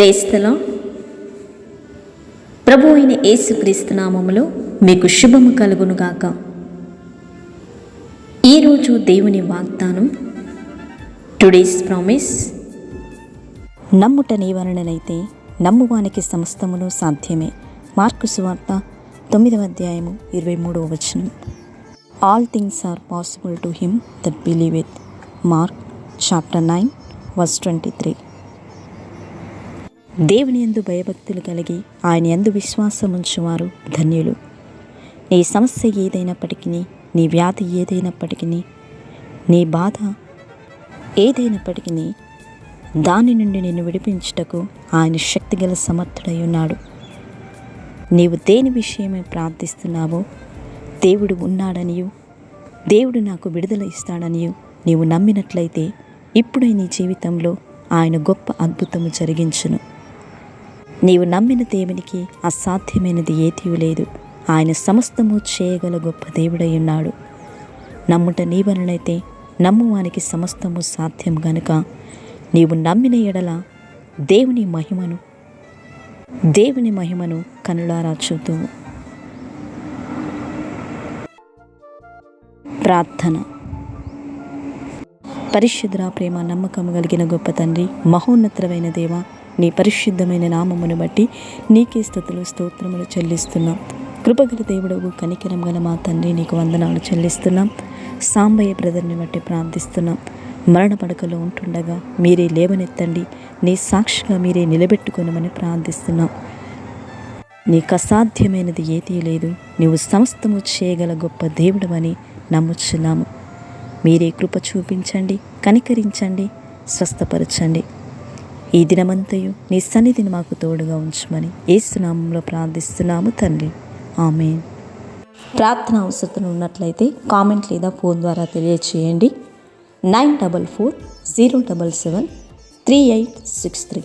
క్రైస్తలో ప్రభు అయిన యేసుక్రీస్తు నామములో మీకు శుభము కలుగునుగాక ఈరోజు దేవుని వాగ్దానం టుడేస్ ప్రామిస్. నమ్ముట నీవలనైతే నమ్మువానికి సమస్తమును సాధ్యమే. మార్కు సువార్త తొమ్మిదవ అధ్యాయము ఇరవై మూడవ వచనం. All things are possible to him that believeth Mark chapter nine verse twenty three. దేవుని యందు భయభక్తులు కలిగి ఆయన ఎందు విశ్వాసం ఉంచువారు ధన్యులు. నీ సమస్య ఏదైనప్పటికీ నీ వ్యాధి ఏదైనప్పటికీ నీ బాధ ఏదైనప్పటికీ దాని నుండి నిన్ను విడిపించుటకు ఆయన శక్తిగల సమర్థుడై ఉన్నాడు. నీవు దేని విషయమే ప్రార్థిస్తున్నావో దేవుడు ఉన్నాడనియు దేవుడు నాకు విడుదల ఇస్తాడనియు నీవు నమ్మినట్లయితే ఇప్పుడే నీ జీవితంలో ఆయన గొప్ప అద్భుతము జరిగించును. నీవు నమ్మిన దేవునికి అసాధ్యమైనది ఏదీ లేదు. ఆయన సమస్తము చేయగల గొప్ప దేవుడై ఉన్నాడు. నమ్ముట నీ వలనైతే నమ్మువానికి సమస్తము సాధ్యం గనుక. నీవు నమ్మిన ఎడల దేవుని మహిమను దేవుని మహిమను కనులారా చూతూ ప్రార్థన. పరిశుద్ర ప్రేమ నమ్మకం కలిగిన గొప్ప తండ్రి మహోన్నతమైన దేవ నీ పరిశుద్ధమైన నామమును బట్టి నీకే స్థుతులు స్తోత్రములు చెల్లిస్తున్నాం. కృపగల దేవుడు కనికరం గల మా తండ్రి నీకు వందనాలు చెల్లిస్తున్నాం. సాంబయ్య బ్రదర్ని బట్టి ప్రార్థిస్తున్నాం. మరణ పడకలో ఉంటుండగా మీరే లేవనెత్తండి. నీ సాక్షిగా మీరే నిలబెట్టుకునమని ప్రార్థిస్తున్నాం. నీకు అసాధ్యమైనది ఏదీ లేదు. నీవు సమస్తము చేయగల గొప్ప దేవుడవని నమ్ముచున్నాము. మీరే కృప చూపించండి కనికరించండి స్వస్థపరచండి. ఈ దినమంతయు నీ సన్నిధిని మాకు తోడుగా ఉంచమని ఏసునామంలో ప్రార్థిస్తున్నాము తండ్రి. ఆమె ప్రార్థన అవసరం ఉన్నట్లయితే కామెంట్ లేదా ఫోన్ ద్వారా తెలియచేయండి. Nine double four zero double seven three eight six three.